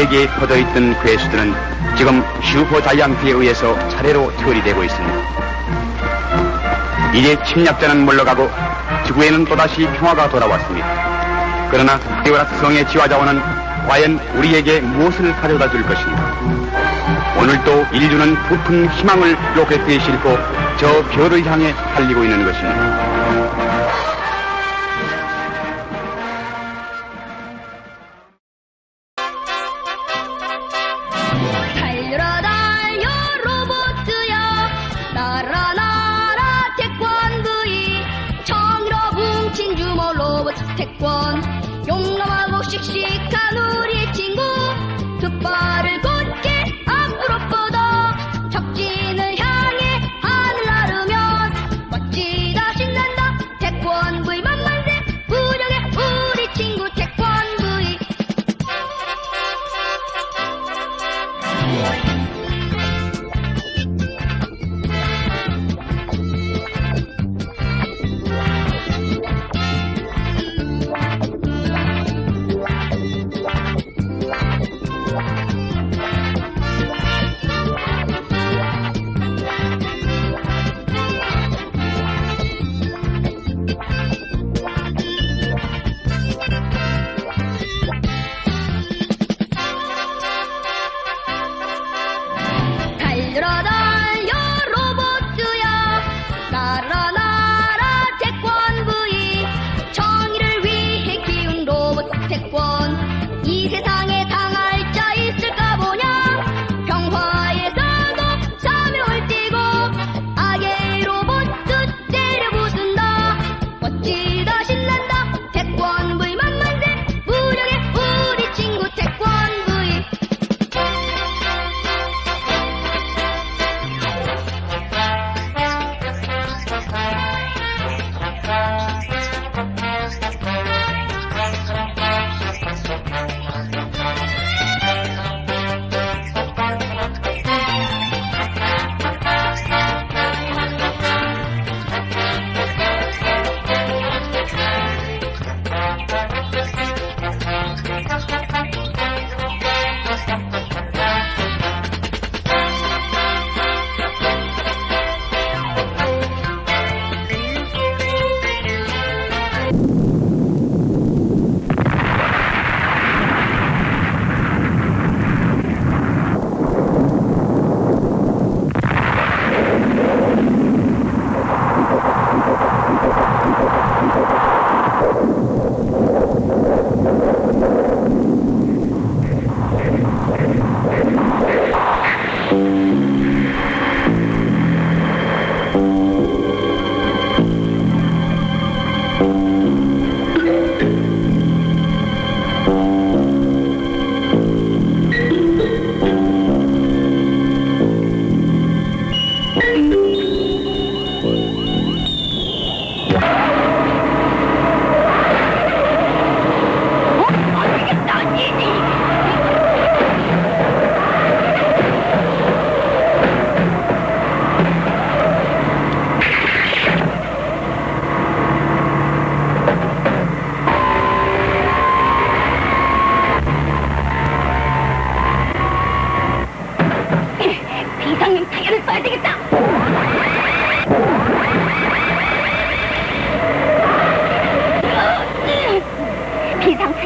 세계에 퍼져있던 괴수들은 지금 슈퍼 자이언트에 의해서 차례로 처리되고 있습니다. 이제 침략자는 물러가고 지구에는 또다시 평화가 돌아왔습니다. 그러나 아이오라스 성의 지화자원은 과연 우리에게 무엇을 가져다 줄 것인가? 오늘도 인류는 부푼 희망을 로켓에 싣고 저 별을 향해 달리고 있는 것입니다.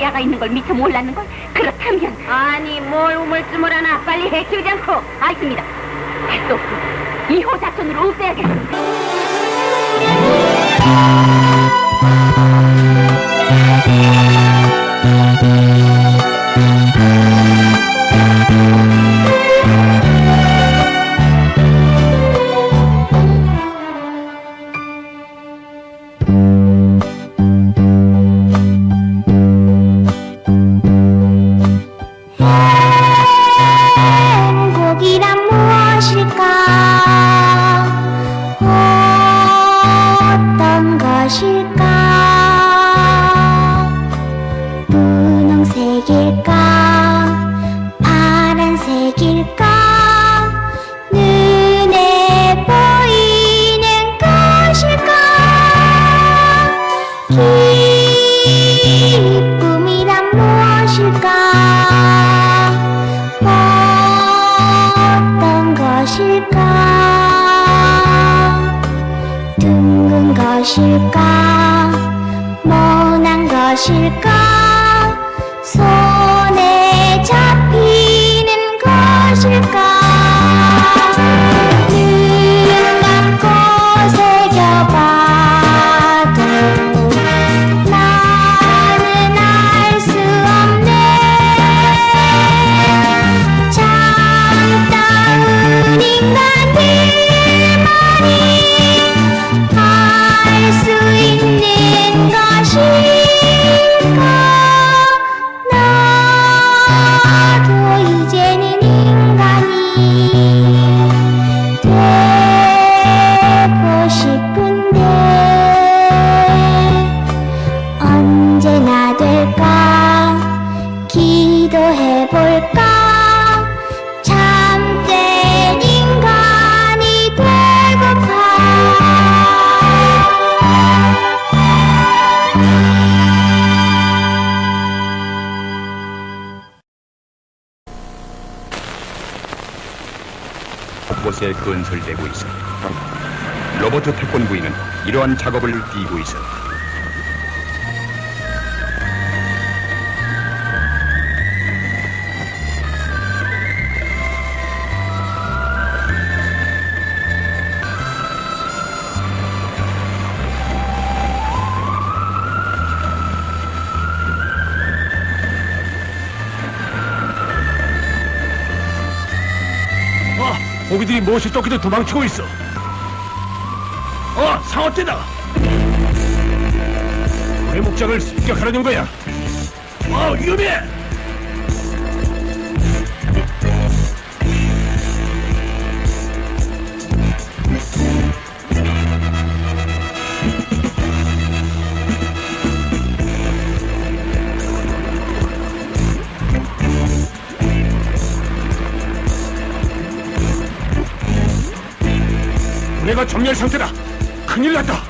타이어가 있는 걸 미처 몰랐는 걸 그렇다면 아니 뭘 우물쭈물 하나 빨리 해치우지 않고 알겠습니다. 할 수 없고 2호 작전으로 없애야겠어. 건설되고 있습니다. 로버트 특권부인은 이러한 작업을 뛰고 있습니다. 고기들이 무엇을 쫓기듯 도망치고 있어. 어, 상어떼다. 회목장을 습격하려는 거야. 어, 위험해. 검열 상태다. 큰일 났다.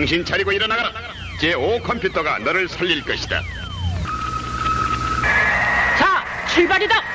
정신 차리고 일어나가라. 제5 컴퓨터가 너를 살릴 것이다. 자, 출발이다!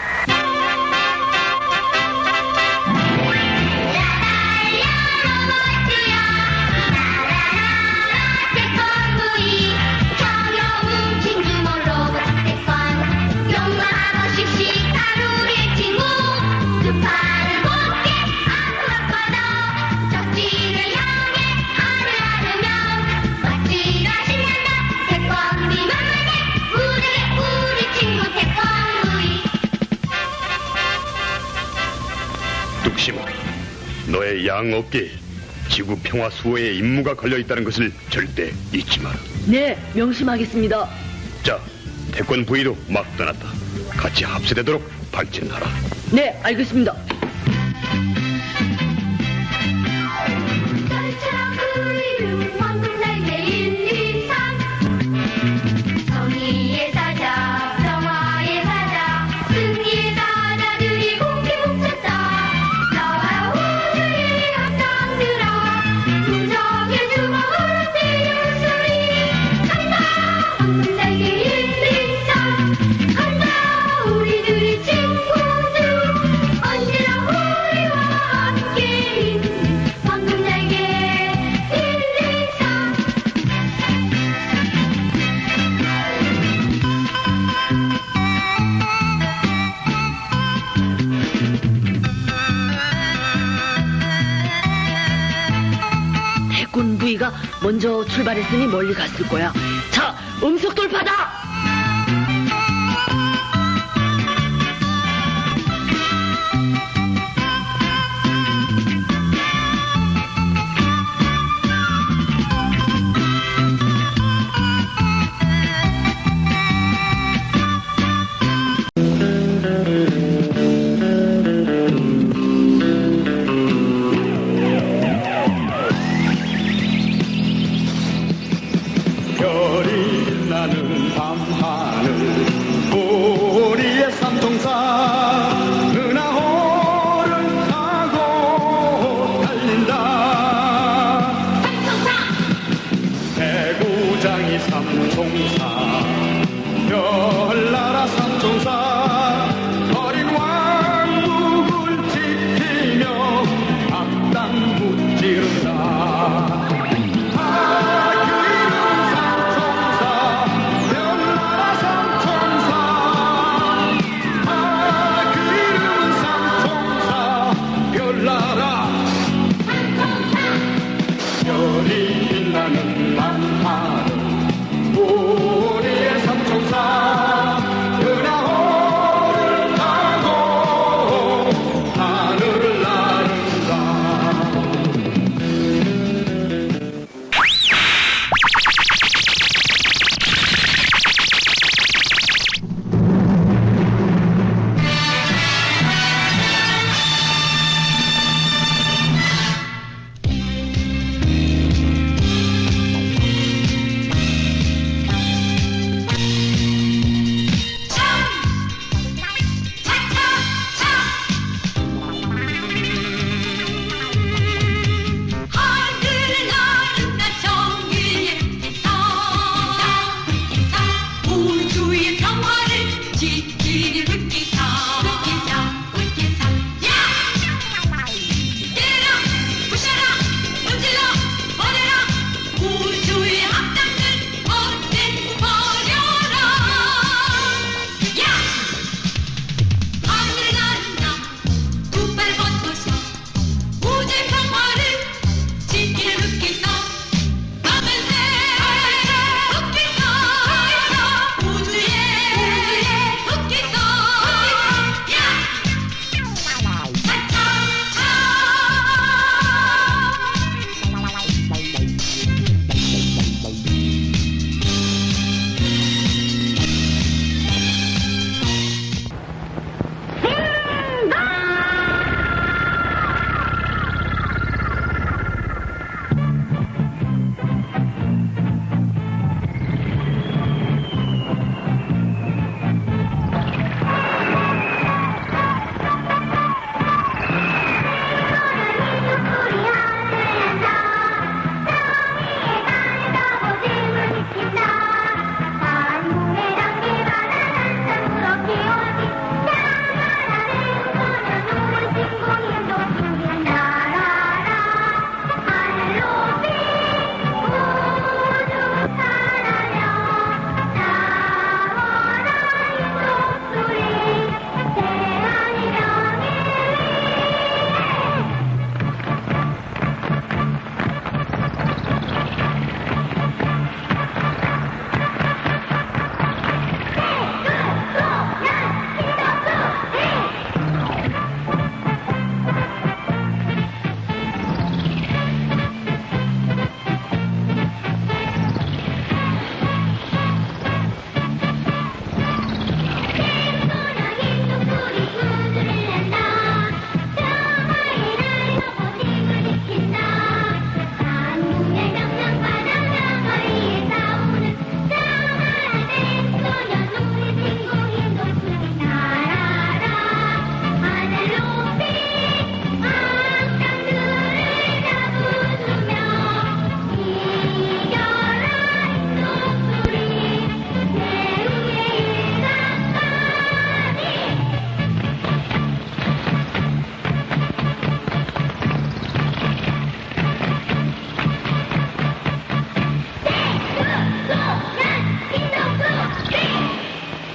양업계 지구 평화 수호에 임무가 걸려 있다는 것을 절대 잊지 마라. 네, 명심하겠습니다. 자, 태권 부위도 막 떠났다. 같이 합세되도록 발전하라. 네, 알겠습니다. 우리가 먼저 출발했으니 멀리 갔을 거야. 자, 음속 돌파다!